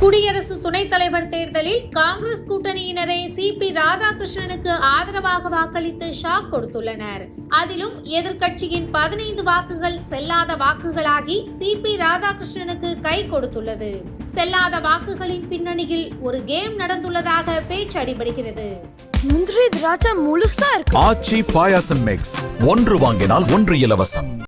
குடியரசு துணைத் தலைவர் தேர்தலில் காங்கிரஸ் கூட்டணியினரே சி பி ராதாகிருஷ்ணனுக்கு ஆதரவாக வாக்களித்து ஷாக் கொடுத்துள்ளனர். அதிலும் எதிர்க்கட்சியின் பதினைந்து வாக்குகள் செல்லாத வாக்குகளாகி சி பி ராதாகிருஷ்ணனுக்கு கை கொடுத்துள்ளது. செல்லாத வாக்குகளின் பின்னணியில் ஒரு கேம் நடந்துள்ளதாக பேச்சு அடிபடுகிறது. முந்திரி திராட்சை முழுசா இருக்கு. ஆச்சி பாயாசம் மிக்ஸ் ஒன்று வாங்கினால் ஒன்று இலவசம்.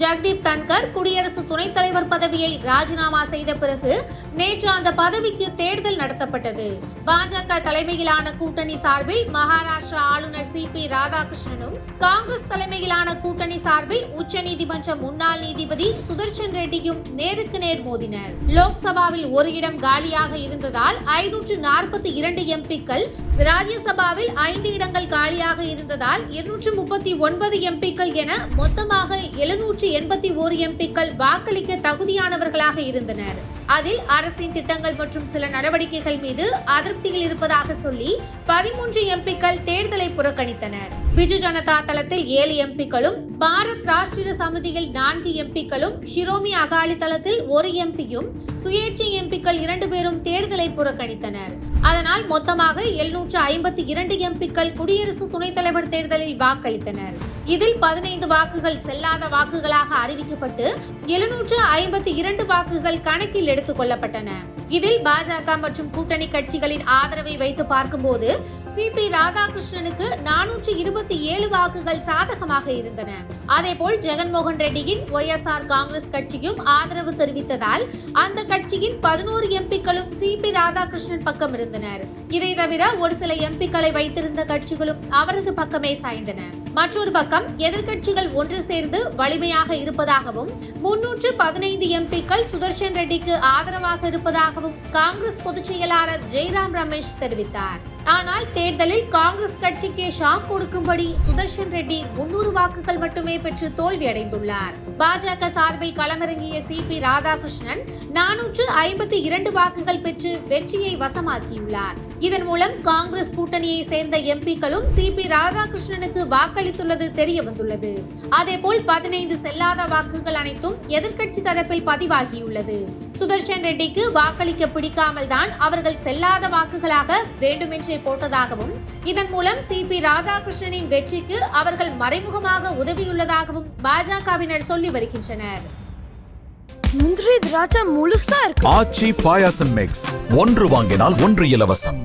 ஜெகதீப் தன்கர் குடியரசு துணைத் தலைவர் பதவியை ராஜினாமா செய்த பிறகு நேற்று அந்த பதவிக்கு தேர்தல் நடத்தப்பட்டது. பாஜக தலைமையிலான கூட்டணி சார்பில் மகாராஷ்டிரா ஆளுநர் சி பி ராதாகிருஷ்ணனும் காங்கிரஸ் தலைமையிலான கூட்டணி சார்பில் உச்சநீதிமன்ற முன்னாள் நீதிபதி சுதர்ஷன் ரெட்டியும் நேருக்கு நேர் மோதினர். லோக்சபாவில் ஒரு இடம் காலியாக இருந்ததால் ஐநூற்று நாற்பத்தி இரண்டு எம்பிக்கள் ராஜ்யசபாவில் ஐந்து இடங்கள் காலியாக இருந்ததால் இருநூற்று முப்பத்தி ஒன்பது எம்பிக்கள் என மொத்தமாக எழுநூற்றி எண்பத்தி ஓரு எம்பிக்கள் வாக்களிக்க தகுதியானவர்களாக இருந்தனர். அதில் அரசின் திட்டங்கள் மற்றும் சில நடவடிக்கைகள் மீது அதிருப்திகள் இருப்பதாக சொல்லி பதிமூன்று எம்பிக்கள் தேர்தலை புறக்கணித்தனர். பிஜு ஜனதா தளத்தில் ஏழு எம்பிக்களும் பாரத் ராஷ்டிரிய சமிதியில் நான்கு எம்பிக்களும் ஷிரோமி அகாலி தளத்தில் ஒரு எம்பியும் சுயேட்சை எம்பிக்கள் இரண்டு பேரும் தேர்தலை புறக்கணித்தனர். அதனால் மொத்தமாக எழுநூற்று ஐம்பத்தி இரண்டு எம்பிக்கள் குடியரசு துணைத் தலைவர் தேர்தலில் வாக்களித்தனர். இதில் பதினைந்து வாக்குகள் செல்லாத வாக்குகளாக அறிவிக்கப்பட்டு எழுநூற்று ஐம்பத்தி இரண்டு வாக்குகள் கணக்கில் எடுத்துக் கொள்ளப்பட்டன இதில் பாஜக மற்றும் கூட்டணி கட்சிகளின் ஆதரவை வைத்து பார்க்கும்போது சி பி ராதாகிருஷ்ணனுக்கு நானூற்று இருபத்தி ஏழு வாக்குகள் சாதகமாக இருந்தன. அதேபோல் ஜெகன்மோகன் ரெட்டியின் ஒய்எஸ்ஆர் காங்கிரஸ் கட்சியும் ஆதரவு தெரிவித்ததால் அந்த கட்சியின் பதினோரு எம்பிக்களும் சி பி ராதாகிருஷ்ணன் பக்கம் இருந்தனர். இதை தவிர ஒரு சில எம்பிக்களை வைத்திருந்த கட்சிகளும் அவரது பக்கமே சாய்ந்தன. மற்றொரு பக்கம் எதிர்க்கட்சிகள் ஒன்று சேர்ந்து வலிமையாக இருப்பதாகவும் முன்னூற்று பதினைந்து எம்பிக்கள் சுதர்ஷன் ரெட்டிக்கு ஆதரவாக இருப்பதாகவும் காங்கிரஸ் பொதுச் செயலாளர் ஜெய்ராம் ரமேஷ் தெரிவித்தார். ஆனால் தேர்தலில் காங்கிரஸ் கட்சிக்கே ஷாக் கொடுக்கும்படி சுதர்ஷன் ரெட்டி முன்னூறு வாக்குகள் மட்டுமே பெற்று தோல்வியடைந்துள்ளார். பாஜக சார்பில் களமிறங்கிய சி பி ராதாகிருஷ்ணன் நானூற்று ஐம்பத்தி இரண்டு வாக்குகள் பெற்று வெற்றியை வசமாக்கியுள்ளார். இதன் மூலம் காங்கிரஸ் கூட்டணியை சேர்ந்த எம்பிக்களும் சி பி ராதாகிருஷ்ணனுக்கு வாக்களித்துள்ளது தெரிய வந்துள்ளது அதேபோல் பதினைந்து செல்லாத வாக்குகள் அனைத்தும் எதிர்க்கட்சி தரப்பில் பதிவாகியுள்ளது. சுதர்ஷன் ரெட்டிக்கு வாக்களிக்க பிடிக்காமல் தான் அவர்கள் செல்லாத வாக்குகளாக வேண்டுமென்றே போட்டதாகவும் இதன் மூலம் சி பி ராதாகிருஷ்ணனின் வெற்றிக்கு அவர்கள் மறைமுகமாக உதவியுள்ளதாகவும் பாஜகவினர் சொல்லி வருகின்றனர். முந்திரி திராட்சை முழுசா இருக்கு. ஆச்சி பாயாசம் மிக்ஸ் ஒன்று வாங்கினால் ஒன்று இலவசம்.